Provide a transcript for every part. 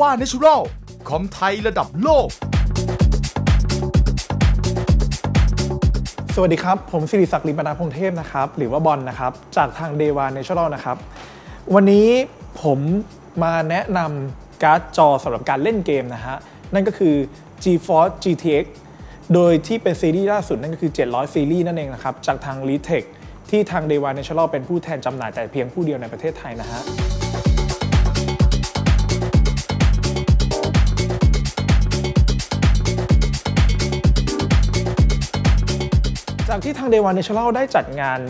ว่าเนเชอรัลคอมไทยระดับโลก สวัสดีครับ ผมสิริศักดิ์ลิมปนาพงเทพนะครับ หรือว่าบอลนะครับ จากทาง d ดว a n Natural นะครับ วันนี้ผมมาแนะนำการ์ดจอสำหรับการเล่นเกมนะฮะ นั่นก็คือ GeForce GTX โดยที่เป็นซีรีส์ล่าสุดนั่นก็คือ 700 ซีรีส์นั่นเองนะครับ จากทาง l e t e c h ที่ทาง d ดว a n Natural เป็นผู้แทนจำหน่ายแต่เพียงผู้เดียวในประเทศไทยนะฮะ จากที่ทาง Day One National ได้จัดงาน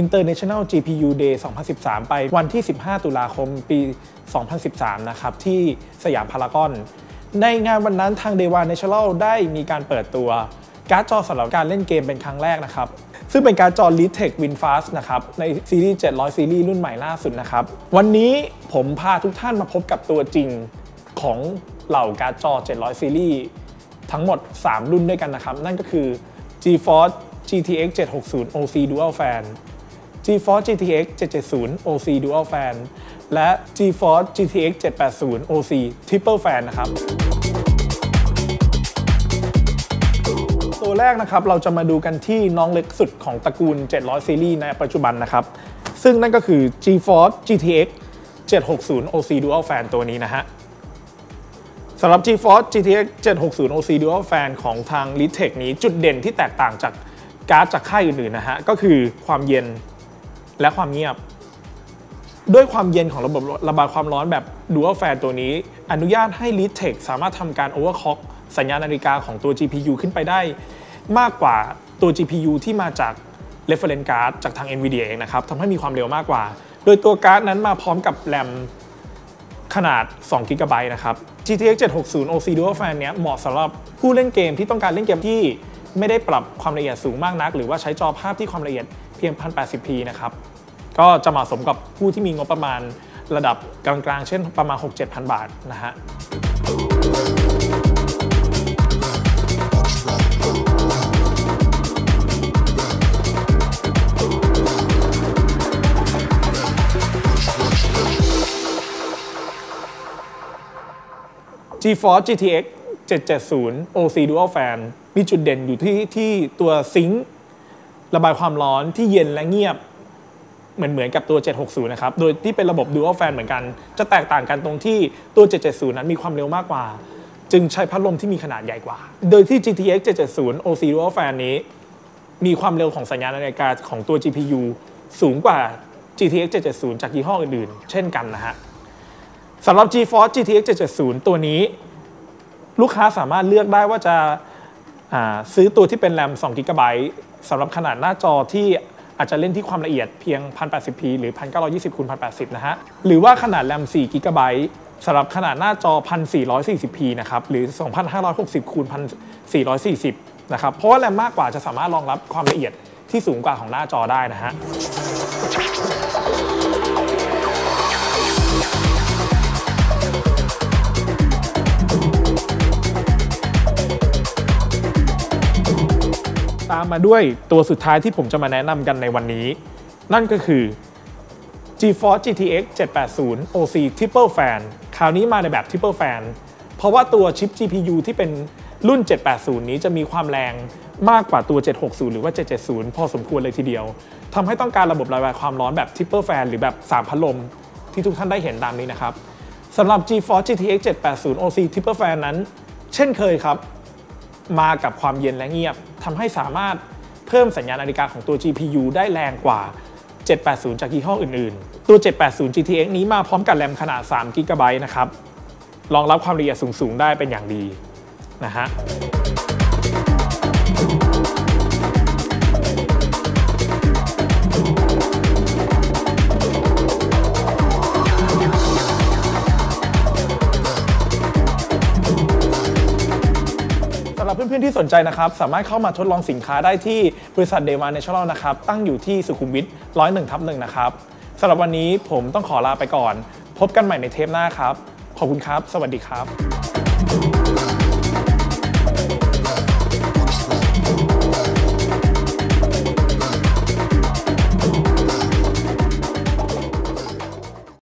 International GPU Day 2013 ไปวันที่ 15 ตุลาคมปี 2013 นะครับที่สยามพารากอน ในงานวันนั้นทาง Day One National ได้มีการเปิดตัวการ์ดจอสำหรับการเล่นเกมเป็นครั้งแรกนะครับ ซึ่งเป็นการ์ดจอ Litex WinFast นะครับ ในซีรีส์ 700 ซีรีส์รุ่นใหม่ล่าสุดนะครับ วันนี้ผมพาทุกท่านมาพบกับตัวจริงของเหล่าการ์ดจอ 700 ซีรีส์ทั้งหมด 3 รุ่นด้วยกันนะครับ นั่นก็คือ GeForce GTX 760 OC Dual Fan GeForce GTX 770 OC Dual Fan และ GeForce GTX 780 OC Triple Fan นะครับ ตัวแรกนะครับเราจะมาดูกันที่น้องเล็กสุดของตระกูล 700 ซีรีส์ในปัจจุบันนะครับ ซึ่งนั่นก็คือ GeForce GTX 760 OC Dual Fan ตัวนี้นะฮะสำหรับ GeForce GTX 760 OC Dual Fan ของทาง l i t e c h นี้จุดเด่นที่แตกต่างจาก การ์ดจากค่ายอื่นๆนะฮะก็คือความเย็นและความเงียบ ด้วยความเย็นของระบบระบายความร้อนแบบ Dual Fan ตัวนี้ อนุญาตให้ l i t e c h สามารถทำการ overclock สัญญาณนาฬิกาของตัว GPU ขึ้นไปได้ มากกว่าตัว GPU ที่มาจาก reference card จากทาง NVIDIA เองนะครับทำให้มีความเร็วมากกว่า โดยตัวการ์ดนั้นมาพร้อมกับแรมขนาด2 g b นะครับ GTX 760 OC Dual Fan เนี้ยเหมาะสำหรับผู้เล่นเกมที่ต้องการเล่นเกมที่ ไม่ได้ปรับความละเอียดสูงมากนัก หรือว่าใช้จอภาพที่ความละเอียดเพียง 1080p นะครับ ก็จะเหมาะสมกับผู้ที่มีงบประมาณระดับกลางๆ เช่นประมาณ 6-7,000 บาทนะฮะ GeForce GTX 770 OC Dual Fan มีจุดเด่นอยู่ที่ที่ตัวซิงค์ระบายความร้อนที่เย็นและเงียบเหมือนเหมือนกับตัว 760 นะครับ โดยที่เป็นระบบ Dual Fan เหมือนกัน จะแตกต่างกันตรงที่ตัว 770 นั้นมีความเร็วมากกว่า จึงใช้พัดลมที่มีขนาดใหญ่กว่า โดยที่ GTX 770 OC Dual Fan นี้ มีความเร็วของสัญญาณนาฬิกาของตัว GPU สูงกว่า GTX 770 จากยี่ห้ออื่นๆ เช่นกันนะฮะสำหรับ GeForce GTX 770 ตัวนี้ ลูกค้าสามารถเลือกได้ว่าจะซื้อตัวที่เป็นแรม2 g b สำหรับขนาดหน้าจอที่อาจจะเล่นที่ความละเอียดเพียง 1080p หรือ 1920คูณ1080นะฮะ หรือว่าขนาดแรม4 g b สำหรับขนาดหน้าจอ 1440p นะครับ หรือ 2560คูณ1440นะครับ เพราะว่าแรมมากกว่าจะสามารถรองรับความละเอียดที่สูงกว่าของหน้าจอได้นะฮะ ตามมาด้วยตัวสุดท้ายที่ผมจะมาแนะนำกันในวันนี้ นั่นก็คือ GeForce GTX 780 OC Triple Fan คราวนี้มาในแบบ Triple Fan เพราะว่าตัวชิป GPU ที่เป็นรุ่น 780 นี้จะมีความแรงมากกว่าตัว 760 หรือว่า 770 พอสมควรเลยทีเดียว ทำให้ต้องการระบบระบายความร้อนแบบ Triple Fan หรือแบบ 3 พัดลม ที่ทุกท่านได้เห็นตามนี้นะครับสำหรับ GeForce GTX 780 OC Triple Fan นั้น เช่นเคยครับ มากับความเย็นและเงียบ ทำให้สามารถเพิ่มสัญญาณนาฬิกาของตัว GPU ได้แรงกว่า 780 จากยี่ห้ออื่นๆ ตัว 780 GTX นี้มาพร้อมกับแรมขนาด3 g b นะครับ รองรับความละเอียดสูง ๆ ได้เป็นอย่างดีนะฮะ พื่อนๆที่สนใจนะครับ สามารถเข้ามาทดลองสินค้าได้ที่บริษัทเดวานเนชั่นแนลนะครับ ตั้งอยู่ที่สุขุมวิท101ทับหนึ่งนะครับสำหรับวันนี้ผมต้องขอลาไปก่อน พบกันใหม่ในเทปหน้าครับ ขอบคุณครับ สวัสดีครับ